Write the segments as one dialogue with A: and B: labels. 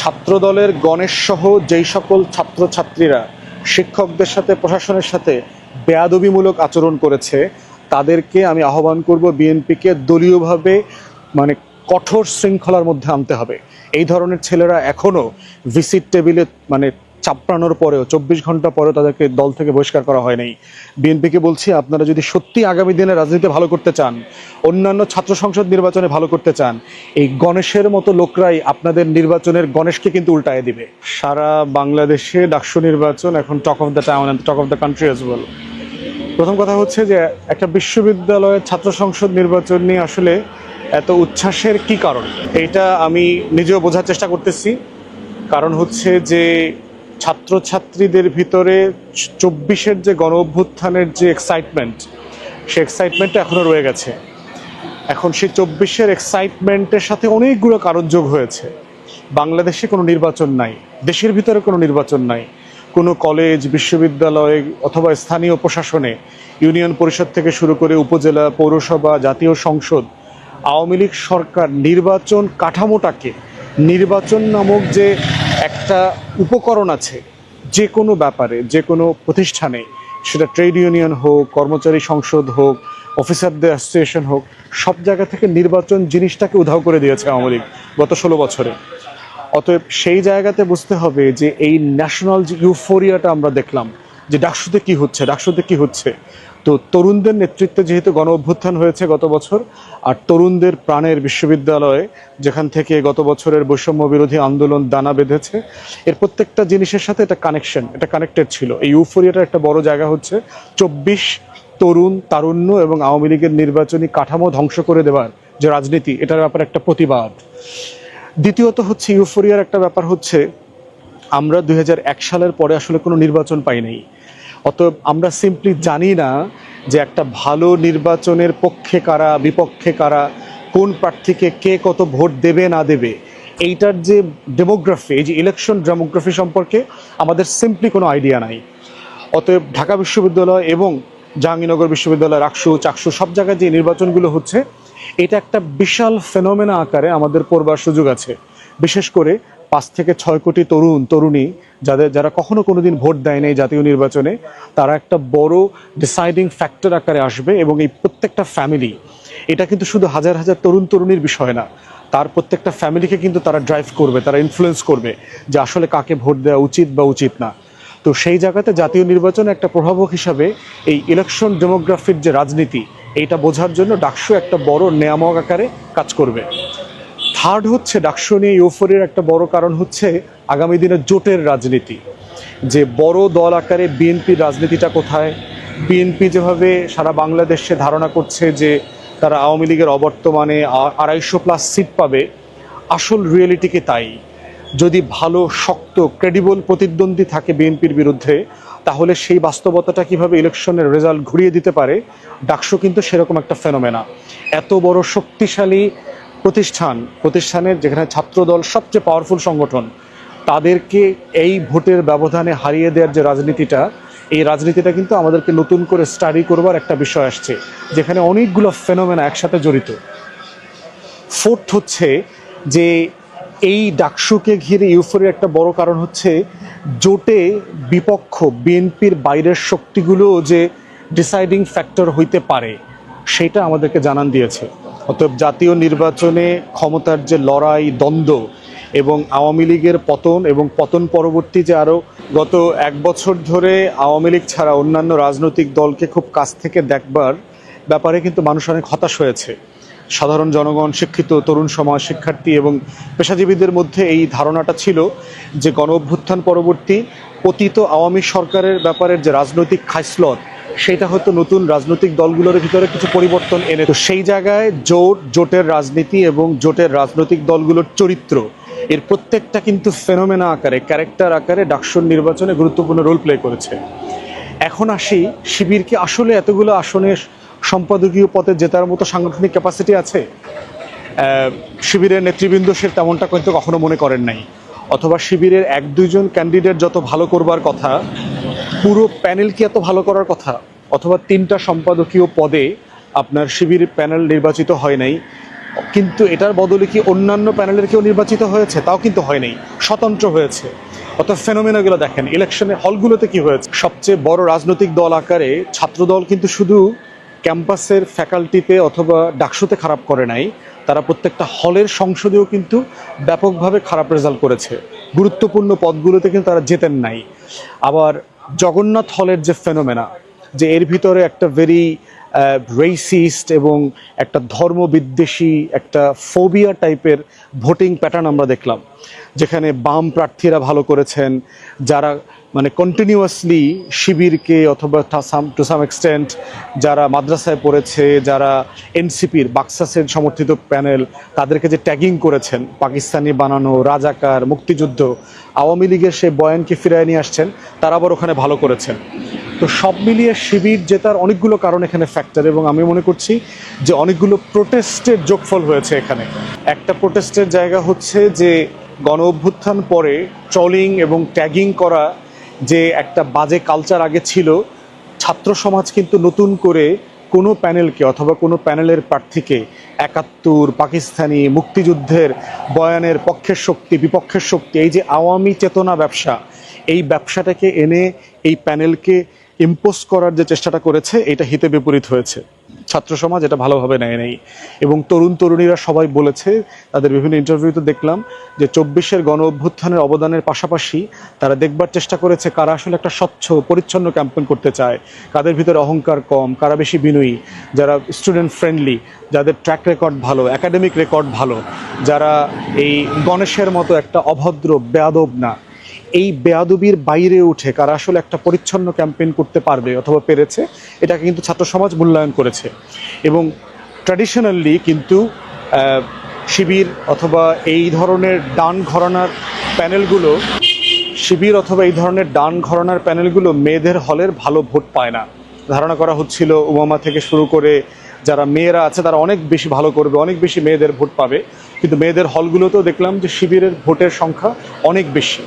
A: ছাত্রদলের গণেশ সহ যেই সকল ছাত্রছাত্রীরা শিক্ষকদের সাথে, প্রশাসনের সাথে বেয়াদবিমূলক আচরণ করেছে, তাদেরকে আমি আহ্বান করব বিএনপিকে দলীয়ভাবে মানে কঠোর শৃঙ্খলার মধ্যে আনতে হবে। এই ধরনের ছেলেরা এখনও ভিসিট টেবিলে মানে চাপড়ানোর পরেও, চব্বিশ ঘণ্টা পরেও তাদেরকে দল থেকে বহিষ্কার করা হয় নাই বিএনপিকে বলছি, আপনারা যদি সত্যি আগামী দিনে রাজনীতি ভালো করতে চান, অন্যান্য ছাত্র সংসদ নির্বাচনে ভালো করতে চান, এই গণেশের মতো লোকরাই আপনাদের নির্বাচনের গণেশকে কিন্তু উল্টায় দিবে। সারা বাংলাদেশে ডাকসু নির্বাচন এখন talk of the town talk of the country as well প্রথম কথা হচ্ছে যে, একটা বিশ্ববিদ্যালয়ের ছাত্র সংসদ নির্বাচন নিয়ে আসলে এত উচ্ছ্বাসের কি কারণ? এটা আমি নিজেও বোঝার চেষ্টা করতেছি। কারণ হচ্ছে যে ছাত্রছাত্রীদের ভিতরে চব্বিশের যে গণ অভ্যুত্থানের যে এক্সাইটমেন্ট সে এক্সাইটমেন্টটা এখনও রয়ে গেছে। এখন সেই চব্বিশের এক্সাইটমেন্টের সাথে অনেকগুলো কারণ যোগ হয়েছে। বাংলাদেশে কোনো নির্বাচন নাই, দেশের ভিতরে কোনো নির্বাচন নাই। কোনো কলেজ বিশ্ববিদ্যালয় অথবা স্থানীয় প্রশাসনে ইউনিয়ন পরিষদ থেকে শুরু করে উপজেলা, পৌরসভা, জাতীয় সংসদ, আওয়ামী লীগ সরকার নির্বাচন কাঠামোটাকে, নির্বাচন নামক যে একটা উপকরণ আছে, যে কোনো ব্যাপারে, যে কোনো প্রতিষ্ঠানে, সেটা ট্রেড ইউনিয়ন হোক, কর্মচারী সংসদ হোক, অফিসারদের অ্যাসোসিয়েশন হোক, সব জায়গা থেকে নির্বাচন জিনিসটাকে উধাও করে দিয়েছে আওয়ামী লীগ গত ষোলো বছরে। অতএব সেই জায়গাতে বুঝতে হবে যে এই ন্যাশনাল ইউফোরিয়াটা আমরা দেখলাম, যে ডাকসুতে কি হচ্ছে, ডাকসুতে কি হচ্ছে তো তরুণদের নেতৃত্বে যেহেতু গণ অভ্যুত্থান হয়েছে গত বছর, আর তরুণদের প্রাণের বিশ্ববিদ্যালয়ে যেখান থেকে গত বছরের বৈষম্য বিরোধী আন্দোলন দানা বেঁধেছে, এর প্রত্যেকটা জিনিসের সাথে এটা কানেকশন এটা কানেক্টেড ছিল। এই ইউফোরিয়াটার একটা বড় জায়গা হচ্ছে, চব্বিশ তরুণ, তারুণ্য এবং আওয়ামী লীগের নির্বাচনী কাঠামো ধ্বংস করে দেওয়ার যে রাজনীতি, এটার ব্যাপারে একটা প্রতিবাদ। দ্বিতীয়ত হচ্ছে ইউফোরিয়ার একটা ব্যাপার হচ্ছে, আমরা দুই হাজার এক সালের পরে আসলে কোনো নির্বাচন পাই নাই। অতএব আমরা সিম্পলি জানি না যে একটা ভালো নির্বাচনের পক্ষে কারা, বিপক্ষে কারা, কোন প্রার্থীকে কে কত ভোট দেবে, না দেবে, এইটার যে ডেমোগ্রাফি এই যে ইলেকশন ডেমোগ্রাফি সম্পর্কে আমাদের সিম্পলি কোনো আইডিয়া নাই। অতএব ঢাকা বিশ্ববিদ্যালয় এবং জাহাঙ্গীরনগর বিশ্ববিদ্যালয়, রাকসু, চাকসু সব জায়গায় যে নির্বাচনগুলো হচ্ছে, এটা একটা বিশাল ফেনোমেনা আকারে আমাদের পড়বার সুযোগ আছে। বিশেষ করে পাঁচ থেকে ছয় কোটি তরুণ, তরুণী যাদের যারা কখনো কোনোদিন ভোট দেয় নাই জাতীয় নির্বাচনে, তারা একটা বড় ডিসাইডিং ফ্যাক্টর আকারে আসবে এবং এই প্রত্যেকটা ফ্যামিলি এটা কিন্তু শুধু হাজার হাজার তরুণ, তরুণীর বিষয় না, তার প্রত্যেকটা ফ্যামিলিকে কিন্তু তারা ড্রাইভ করবে, তারা ইনফ্লুয়েন্স করবে যে আসলে কাকে ভোট দেওয়া উচিত বা উচিত না। তো সেই জায়গাতে জাতীয় নির্বাচনে একটা প্রভাবক হিসাবে এই ইলেকশন ডেমোগ্রাফির যে রাজনীতি, এইটা বোঝার জন্য ডাকসু একটা বড় নিয়ামক আকারে কাজ করবে। থার্ড হচ্ছে ডাকসু নিয়ে ইউফোরিয়ার একটা বড় কারণ হচ্ছে আগামী দিনে জোটের রাজনীতি। যে বড় দল আকারে বিএনপির রাজনীতিটা কোথায়, বিএনপি যেভাবে সারা বাংলাদেশে ধারণা করছে যে তারা আওয়ামী লীগের অবর্তমানে আড়াইশো প্লাস সিট পাবে, আসল রিয়েলিটি কি তাই? যদি ভালো, শক্ত ক্রেডিবল প্রতিদ্বন্দ্বী থাকে বিএনপির বিরুদ্ধে, তাহলে সেই বাস্তবতাটা কীভাবে ইলেকশনের রেজাল্ট ঘুরিয়ে দিতে পারে, ডাকসু কিন্তু সেরকম একটা ফেনোমেনা এত বড় শক্তিশালী প্রতিষ্ঠান, প্রতিষ্ঠানের যেখানে ছাত্রদল সবচেয়ে পাওয়ারফুল সংগঠন, তাদেরকে এই ভোটের ব্যবধানে হারিয়ে দেওয়ার যে রাজনীতিটা, এই রাজনীতিটা কিন্তু আমাদেরকে নতুন করে স্টাডি করবার একটা বিষয় আসছে, যেখানে অনেকগুলো ফেনোমেনা একসাথে জড়িত। ফোর্থ হচ্ছে যে এই ডাকসুকে ঘিরে ইউফোরির একটা বড় কারণ হচ্ছে জোটে বিপক্ষ, বিএনপির বাইরের শক্তিগুলো যে ডিসাইডিং ফ্যাক্টর হইতে পারে, সেটা আমাদেরকে জানান দিয়েছে। অতএব জাতীয় নির্বাচনে ক্ষমতার যে লড়াই, দ্বন্দ্ব এবং আওয়ামী লীগের পতন এবং পতন পরবর্তী যে আরও গত এক বছর ধরে আওয়ামী লীগ ছাড়া অন্যান্য রাজনৈতিক দলকে খুব কাছ থেকে দেখবার ব্যাপারে কিন্তু মানুষ অনেক হতাশ হয়েছে। সাধারণ জনগণ, শিক্ষিত তরুণ সমাজ, শিক্ষার্থী এবং পেশাজীবীদের মধ্যে এই ধারণাটা ছিল যে গণ অভ্যুত্থান পরবর্তী পতিত আওয়ামী সরকারের ব্যাপারের যে রাজনৈতিক খাইসলত সেটা হয়তো নতুন রাজনৈতিক দলগুলোর ভিতরে কিছু পরিবর্তন এনে তো সেই জায়গায় জোট, জোটের রাজনীতি এবং জোটের রাজনৈতিক দলগুলোর চরিত্র, এর প্রত্যেকটা কিন্তু ফেনোমেনা আকারে, ক্যারেক্টার আকারে ডাকসুর নির্বাচনে গুরুত্বপূর্ণ রোল প্লে করেছে। এখন আসি শিবিরকে আসলে এতগুলো আসনে সম্পাদকীয় পথে জেতার মতো সাংগঠনিক ক্যাপাসিটি আছে? শিবিরের নেতৃবৃন্দ সে তেমনটা কিন্তু কখনো মনে করেন নাই। অথবা শিবিরের এক দুইজন ক্যান্ডিডেট যত ভালো করবার কথা পুরো প্যানেল কি এত ভালো করার কথা? অথবা তিনটা সম্পাদকীয় পদে আপনার শিবির প্যানেল নির্বাচিত হয় নাই, কিন্তু এটার বদলে কি অন্যান্য প্যানেলের কেউ নির্বাচিত হয়েছে? তাও কিন্তু হয় নাই, স্বতন্ত্র হয়েছে। অর্থাৎ ফেনোমেনাগুলো দেখেন, ইলেকশনের হলগুলোতে কি হয়েছে? সবচেয়ে বড় রাজনৈতিক দল আকারে ছাত্রদল কিন্তু শুধু ক্যাম্পাসের ফ্যাকাল্টিতে অথবা ডাকসুতে খারাপ করে নাই, তারা প্রত্যেকটা হলের সংসদেও কিন্তু ব্যাপকভাবে খারাপ রেজাল্ট করেছে। গুরুত্বপূর্ণ পদগুলোতে কিন্তু তারা জেতেন নাই। আবার জগন্নাথ হলের যে ফেনোমেনা, যে এর ভিতরে একটা ভেরি রেসিস্ট এবং একটা ধর্মবিদ্বেষী একটা ফোবিয়া টাইপের ভোটিং প্যাটার্ন আমরা দেখলাম। যেখানে বাম প্রার্থীরা ভালো করেছেন, যারা মানে কন্টিনিউয়াসলি শিবিরকে অথবা টু সাম এক্সটেন্ট যারা মাদ্রাসায় পড়েছে, যারা এনসিপির, বাক্সাসের সমর্থিত প্যানেল, তাদেরকে যে ট্যাগিং করেছেন, পাকিস্তানি বানানো, রাজাকার, মুক্তিযুদ্ধ, আওয়ামী লীগের সেই বয়ানকে ফিরিয়ে নিয়ে আসছেন, তারা আবার ওখানে ভালো করেছেন। তো সব মিলিয়ে শিবির জেতার অনেকগুলো কারণ এখানে ফ্যাক্টর এবং আমি মনে করছি যে অনেকগুলো প্রোটেস্টের যোগফল হয়েছে এখানে। একটা প্রোটেস্টের জায়গা হচ্ছে যে গণ অভ্যুত্থান পরে ট্রলিং এবং ট্যাগিং করা যে একটা বাজে কালচার আগে ছিল, ছাত্র সমাজ কিন্তু নতুন করে কোনো প্যানেলকে অথবা কোনো প্যানেলের প্রার্থীকে একাত্তর, পাকিস্তানি মুক্তিযুদ্ধের বয়ানের পক্ষের শক্তি, বিপক্ষের শক্তি, এই যে আওয়ামী চেতনা ব্যবসা, এই ব্যবসাটাকে এনে এই প্যানেলকে ইম্পোজ করার যে চেষ্টাটা করেছে, এটা হিতে বিপরীত হয়েছে। ছাত্র সমাজ, এটা ভালোভাবে নেয় নেই। এবং তরুণ তরুণীরা সবাই বলেছে, তাদের বিভিন্ন ইন্টারভিউতে দেখলাম যে চব্বিশের গণ অভ্যুত্থানের অবদানের পাশাপাশি তারা দেখবার চেষ্টা করেছে কারা আসলে একটা স্বচ্ছ, পরিচ্ছন্ন ক্যাম্পেন করতে চায়। কাদের ভিতরে অহংকার কম, কারা বেশি বিনয়ী, যারা স্টুডেন্ট ফ্রেন্ডলি যাদের ট্র্যাক রেকর্ড ভালো একাডেমিক রেকর্ড ভালো, যারা এই গণেশের মতো একটা অভদ্র, বেয়াদব না। এই বেয়াদবির বাইরে উঠে কারা আসলে একটা পরিচ্ছন্ন ক্যাম্পেইন করতে পারবে অথবা পেরেছে, এটাকে কিন্তু ছাত্র সমাজ মূল্যায়ন করেছে। এবং ট্র্যাডিশনালি কিন্তু শিবির অথবা এই ধরনের ডান ঘরানার প্যানেলগুলো, শিবির অথবা এই ধরনের ডান ঘরানার প্যানেলগুলো মেয়েদের হলের ভালো ভোট পায় না। ধারণা করা হচ্ছিল ওবামা থেকে শুরু করে যারা মেয়েরা আছে, তারা অনেক বেশি ভালো করবে, অনেক বেশি মেয়েদের ভোট পাবে। কিন্তু মেয়েদের হলগুলোতেও দেখলাম যে শিবিরের ভোটের সংখ্যা অনেক বেশি।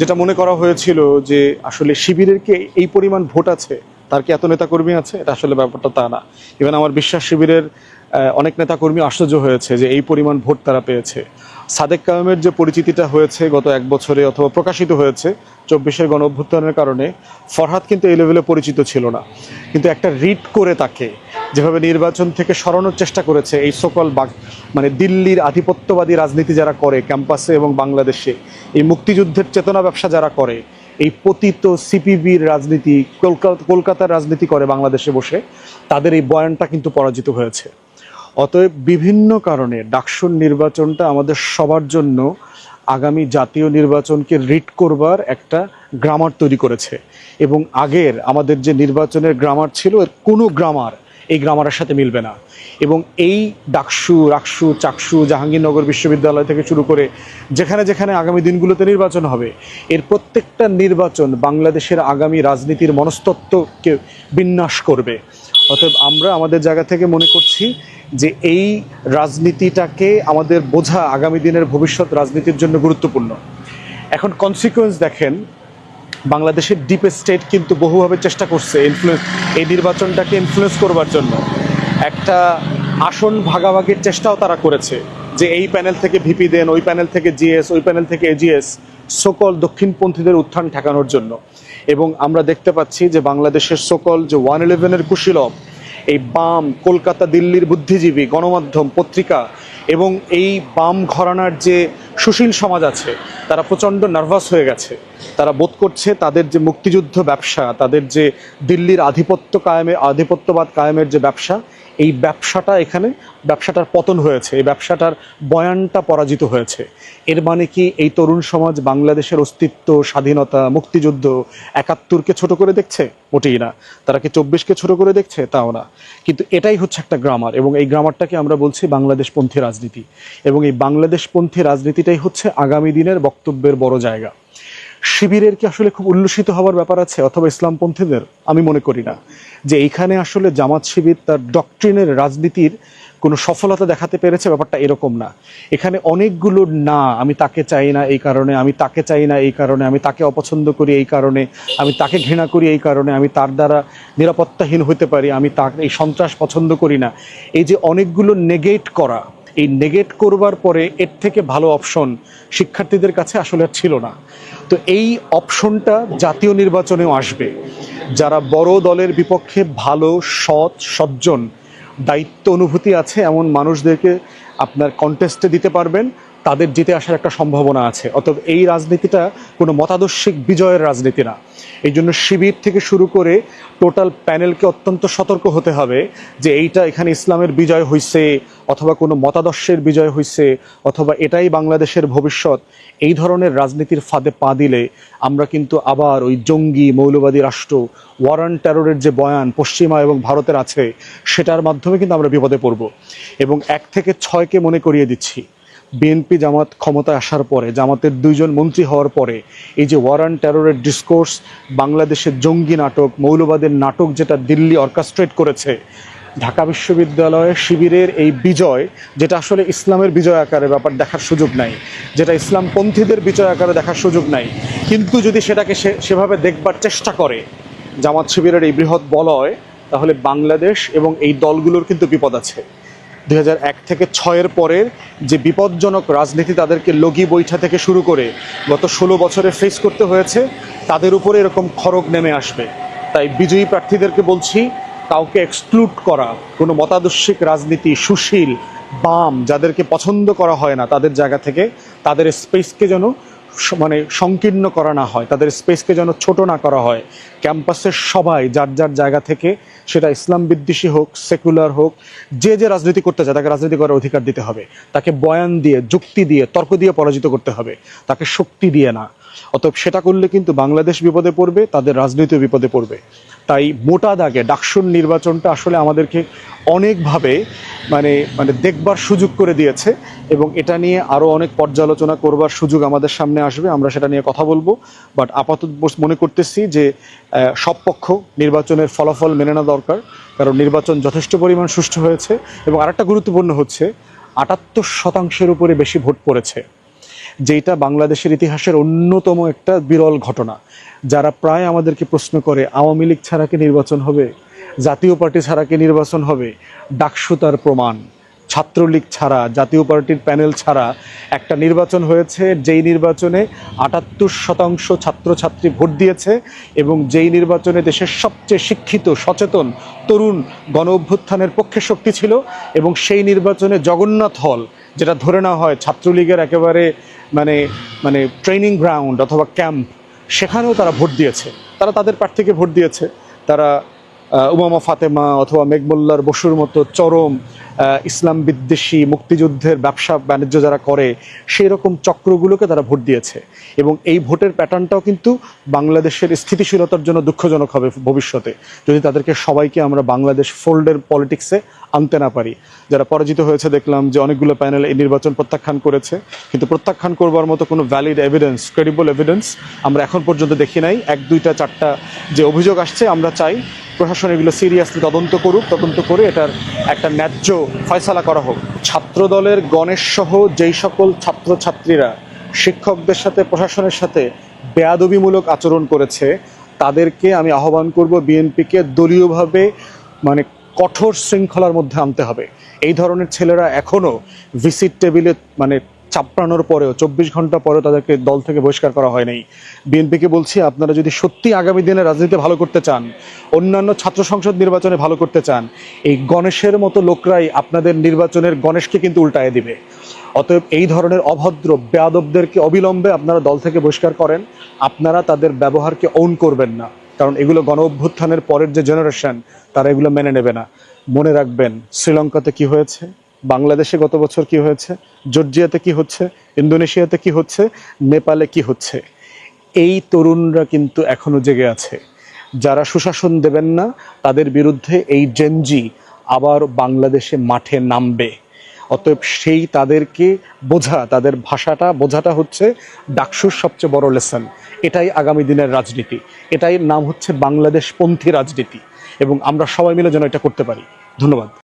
A: যেটা মনে করা হয়েছিল যে আসলে শিবিরের কি এই পরিমাণ ভোট আছে, তার কি এত নেতাকর্মী আছে? এটা আসলে ব্যাপারটা তা না। ইভেন আমার বিশ্বাস শিবিরের অনেক নেতাকর্মী আশ্চর্য হয়েছে যে এই পরিমাণ ভোট তারা পেয়েছে। সাদেক কায়েমের যে পরিচিতিটা হয়েছে গত এক বছরে অথবা প্রকাশিত হয়েছে চব্বিশের গণ অভ্যুত্থানের কারণে, ফরহাদ কিন্তু এই লেভেলে পরিচিত ছিল না। কিন্তু একটা রিট করে তাকে যেভাবে নির্বাচন থেকে সরানোর চেষ্টা করেছে, এই সকল মানে দিল্লির আধিপত্যবাদী রাজনীতি যারা করে ক্যাম্পাসে এবং বাংলাদেশে, এই মুক্তিযুদ্ধের চেতনা ব্যবসা যারা করে, এই পতিত সিপিবির রাজনীতি, কলকাতা, কলকাতার রাজনীতি করে বাংলাদেশে বসে, তাদের এই বয়ানটা কিন্তু পরাজিত হয়েছে। অতএব বিভিন্ন কারণে ডাকসুর নির্বাচনটা আমাদের সবার জন্য আগামী জাতীয় নির্বাচনকে রিট করবার একটা গ্রামার তৈরি করেছে। এবং আগের আমাদের যে নির্বাচনের গ্রামার ছিল, এর কোনো গ্রামার এই গ্রামারের সাথে মিলবে না। এবং এই ডাকসু, রাকসু, চাকসু, জাহাঙ্গীরনগর বিশ্ববিদ্যালয় থেকে শুরু করে যেখানে যেখানে আগামী দিনগুলোতে নির্বাচন হবে, এর প্রত্যেকটা নির্বাচন বাংলাদেশের আগামী রাজনীতির মনস্তত্ত্বকে বিন্যাস করবে। অতএব আমরা আমাদের জায়গা থেকে মনে করছি যে এই রাজনীতিটাকে আমাদের বোঝা আগামী দিনের ভবিষ্যৎ রাজনীতির জন্য গুরুত্বপূর্ণ। এখন কনসিকুয়েন্স দেখেন, বাংলাদেশের ডিপ স্টেট কিন্তু বহুভাবে চেষ্টা করছে ইনফ্লুয়েন্স এই নির্বাচনটাকে ইনফ্লুয়েন্স করবার জন্য। একটা আসন ভাগাভাগির চেষ্টাও তারা করেছে যে এই প্যানেল থেকে ভিপি দেন, ওই প্যানেল থেকে জিএস ওই প্যানেল থেকে এজিএস সকল দক্ষিণপন্থীদের উত্থান ঠেকানোর জন্য। এবং আমরা দেখতে পাচ্ছি যে বাংলাদেশের সকল যে ওয়ান ইলেভেনের কুশীলভ এই বাম কলকাতা দিল্লির বুদ্ধিজীবী, গণমাধ্যম, পত্রিকা এবং এই বাম ঘরানার যে সুশীল সমাজ আছে, তারা প্রচণ্ড নার্ভাস হয়ে গেছে। তারা বোধ করছে তাদের যে মুক্তিযুদ্ধ ব্যবসা, তাদের যে দিল্লির আধিপত্য কায়েমে, আধিপত্যবাদ কায়েমের যে ব্যবসা এই ব্যবসাটা এখানে, ব্যবসাটার পতন হয়েছে, এই ব্যবসাটার বয়ানটা পরাজিত হয়েছে। এর মানে কি? এই তরুণ সমাজ বাংলাদেশের অস্তিত্ব, স্বাধীনতা, মুক্তিযুদ্ধ একাত্তরকে ছোট করে দেখছে? মোটেই না। তারা কি চব্বিশকে ছোট করে দেখছে? তাও না। কিন্তু এটাই হচ্ছে একটা গ্রামার এবং এই গ্রামারটাকে আমরা বলছি বাংলাদেশপন্থী রাজনীতি। এবং এই বাংলাদেশপন্থী রাজনীতিটাই হচ্ছে আগামী দিনের বক্তব্যের বড় জায়গা। শিবিরের কি আসলে খুব উল্লসিত হওয়ার ব্যাপার আছে অথবা ইসলামপন্থীদের? আমি মনে করি না। যে এইখানে আসলে জামাত শিবির তার ডক্ট্রিনের রাজনীতির কোনো সফলতা দেখাতে পেরেছে ব্যাপারটা এরকম না। এখানে অনেকগুলো না, আমি তাকে চাই না এই কারণে, আমি তাকে চাই না এই কারণে, আমি তাকে অপছন্দ করি এই কারণে, আমি তাকে ঘৃণা করি এই কারণে, আমি তার দ্বারা নিরাপত্তাহীন হতে পারি, আমি তার এই সন্ত্রাস পছন্দ করি না। এই যে অনেকগুলো নেগেট করা, এই নেগেট করবার পরে এর থেকে ভালো অপশন শিক্ষার্থীদের কাছে আসলে ছিল না। তো এই অপশনটা জাতীয় নির্বাচনেও আসবে। যারা বড় দলের বিপক্ষে ভালো, সৎ, সজ্জন, দায়িত্ব, অনুভূতি আছে, এমন মানুষদেরকে আপনার কন্টেস্টে দিতে পারবেন। তাদের জিতে আসার একটা সম্ভাবনা আছে। অতএব এই রাজনীতিটা কোনো মতাদর্শিক বিজয়ের রাজনীতি না। এই জন্য শিবির থেকে শুরু করে টোটাল প্যানেলকে অত্যন্ত সতর্ক হতে হবে যে এইটা এখানে ইসলামের বিজয় হইছে অথবা কোনো মতাদর্শের বিজয় হইছে অথবা এটাই বাংলাদেশের ভবিষ্যৎ। এই ধরনের রাজনীতির ফাঁদে পা দিলে আমরা কিন্তু আবার ওই জঙ্গি, মৌলবাদী রাষ্ট্র ওয়ারান টেরোরের যে বয়ান পশ্চিমা এবং ভারতের আছে, সেটার মাধ্যমে কিন্তু আমরা বিপদে পড়ব। এবং এক থেকে ছয়কে মনে করিয়ে দিচ্ছি। বিএনপি জামাত ক্ষমতায় আসার পরে, জামাতের দুইজন মন্ত্রী হওয়ার পরে, এই যে ওয়ারান টেরোরের ডিসকোর্স বাংলাদেশের জঙ্গি নাটক, মৌলবাদের নাটক যেটা দিল্লি অর্কাস্ট্রেট করেছে, ঢাকা বিশ্ববিদ্যালয়ে শিবিরের এই বিজয়, যেটা আসলে ইসলামের বিজয় আকারে ব্যাপার দেখার সুযোগ নাই, যেটা ইসলামপন্থীদের বিজয় আকারে দেখার সুযোগ নাই, কিন্তু যদি সেটাকে সেভাবে দেখবার চেষ্টা করে, জামাত শিবিরের এই বৃহৎ বলয়, তাহলে বাংলাদেশ এবং এই দলগুলোর কিন্তু বিপদ আছে। এক থেকে ছয়ের পরের যে বিপজ্জনক রাজনীতি তাদেরকে লগি বৈঠা থেকে শুরু করে গত ষোলো বছরে ফেস করতে হয়েছে, তাদের উপরে এরকম খড়গ নেমে আসবে। তাই বিজয়ী প্রার্থীদেরকে বলছি, কাউকে এক্সক্লুড করা, কোনো মতাদর্শিক রাজনীতি, সুশীল, বাম, যাদেরকে পছন্দ করা হয় না তাদের জায়গা থেকে, তাদের স্পেসকে যেন মানে সংকীর্ণ করা না হয়, তাদের স্পেসকে যেন ছোট না করা হয়। ক্যাম্পাসের সবাই যার যার জায়গা থেকে সেটা ইসলাম বিদ্বেষী হোক, সেকুলার হোক, যে যে রাজনীতি করতে চায় তাকে রাজনীতি করার অধিকার দিতে হবে। তাকে বয়ান দিয়ে, যুক্তি দিয়ে, তর্ক দিয়ে পরাজিত করতে হবে। তাকে শক্তি দিয়ে না। অতএব সেটা করলে কিন্তু বাংলাদেশ বিপদে পড়বে, তাদের রাজনীতিও বিপদে পড়বে। তাই মোটা দাগে ডাকসুন নির্বাচনটা আসলে আমাদেরকে অনেকভাবে মানে মানে দেখবার সুযোগ করে দিয়েছে এবং এটা নিয়ে আরও অনেক পর্যালোচনা করবার সুযোগ আমাদের সামনে আসবে, আমরা সেটা নিয়ে কথা বলব। বাট আপাতত মনে করতেছি যে সব পক্ষ নির্বাচনের ফলাফল মেনে নেওয়া দরকার, কারণ নির্বাচন যথেষ্ট পরিমাণ সুষ্ঠু হয়েছে এবং আরেকটা গুরুত্বপূর্ণ হচ্ছে, আটাত্তর শতাংশের উপরে বেশি ভোট পড়েছে। যেটা বাংলাদেশের ইতিহাসের অন্যতম একটা বিরল ঘটনা। যারা প্রায় আমাদেরকে প্রশ্ন করে, আওয়ামী লীগ ছাড়া কি নির্বাচন হবে? জাতীয় পার্টি ছাড়া কি নির্বাচন হবে? ডাকসুতার প্রমাণ। ছাত্রলীগ ছাড়া, জাতীয় পার্টির প্যানেল ছাড়া একটা নির্বাচন হয়েছে, যেই নির্বাচনে আটাত্তর শতাংশ ছাত্রছাত্রী ভোট দিয়েছে এবং যেই নির্বাচনে দেশের সবচেয়ে শিক্ষিত, সচেতন তরুণ গণ অভ্যুত্থানের পক্ষে শক্তি ছিল এবং সেই নির্বাচনে জগন্নাথ হল, যেটা ধরে নেওয়া হয় ছাত্রলীগের একেবারে মানে মানে ট্রেনিং গ্রাউন্ড অথবা ক্যাম্প সেখানেও তারা ভোট দিয়েছে। তারা তাদের প্রার্থীকে ভোট দিয়েছে। তারা উমামা ফাতেমা অথবা মেঘমোল্লার বসুর মতো চরম ইসলাম বিদ্বেষী মুক্তিযুদ্ধের ব্যবসা বাণিজ্য যারা করে সেই রকম চক্রগুলোকে তারা ভোট দিয়েছে। এবং এই ভোটের প্যাটার্নটাও কিন্তু বাংলাদেশের স্থিতিশীলতার জন্য দুঃখজনক হবে ভবিষ্যতে, যদি তাদেরকে সবাইকে আমরা বাংলাদেশ ফোল্ডের পলিটিক্সে আনতে না পারি। যারা পরাজিত হয়েছে, দেখলাম যে অনেকগুলো প্যানেল এই নির্বাচন প্রত্যাখ্যান করেছে। কিন্তু প্রত্যাখ্যান করবার মতো কোনো ভ্যালিড এভিডেন্স ক্রেডিবল এভিডেন্স আমরা এখন পর্যন্ত দেখি নাই। এক, দুইটা, চারটা যে অভিযোগ আসছে, আমরা চাই প্রশাসন এগুলো সিরিয়াসলি তদন্ত করুক, তদন্ত করে এটার একটা ন্যায্য ফয়সালা করা হোক। ছাত্রদলের গণেশ সহ যেই সকল ছাত্রছাত্রীরা শিক্ষকদের সাথে, প্রশাসনের সাথে বেয়াদবিমূলক আচরণ করেছে, তাদেরকে আমি আহ্বান করব বিএনপিকে দলীয়ভাবে মানে কঠোর শৃঙ্খলার মধ্যে আনতে হবে। এই ধরনের ছেলেরা এখনও ভিসিট টেবিলে মানে চাপড়ানোর পরেও চব্বিশ ঘণ্টা পরেও তাদেরকে দল থেকে বহিষ্কার করা হয়নি। বিএনপিকে বলছি, আপনারা যদি সত্যি আগামী দিনে রাজনীতি ভালো করতে চান, অন্যান্য ছাত্র সংসদ নির্বাচনে ভালো করতে চান, এই গণেশের মতো লোকরাই আপনাদের নির্বাচনের গণেশকে কিন্তু উল্টায় দিবে। অতএব এই ধরনের অভদ্র বেয়াদবদেরকে অবিলম্বে আপনারা দল থেকে বহিষ্কার করেন। আপনারা তাদের ব্যবহারকে ওন করবেন না। কারণ এগুলো গণ অভ্যুত্থানের পরের যে জেনারেশন তারা এগুলো মেনে নেবে না। মনে রাখবেন, শ্রীলঙ্কাতে কি হয়েছে? বাংলাদেশে গত বছর কি হয়েছে? জর্জিয়াতে কি হচ্ছে? ইন্দোনেশিয়াতে কি হচ্ছে? নেপালে কি হচ্ছে? এই তরুণরা কিন্তু এখনও জেগে আছে। যারা সুশাসন দেবেন না, তাদের বিরুদ্ধে এই জেনজি আবার বাংলাদেশে মাঠে নামবে। অতএব সেই তাদেরকে বোঝা, তাদের ভাষাটা বোঝাটা হচ্ছে ডাকসুর সবচেয়ে বড় লেসন এটাই আগামী দিনের রাজনীতি। এটাই নাম হচ্ছে বাংলাদেশ পন্থী রাজনীতি। এবং আমরা সবাই মিলে যেন এটা করতে পারি। ধন্যবাদ।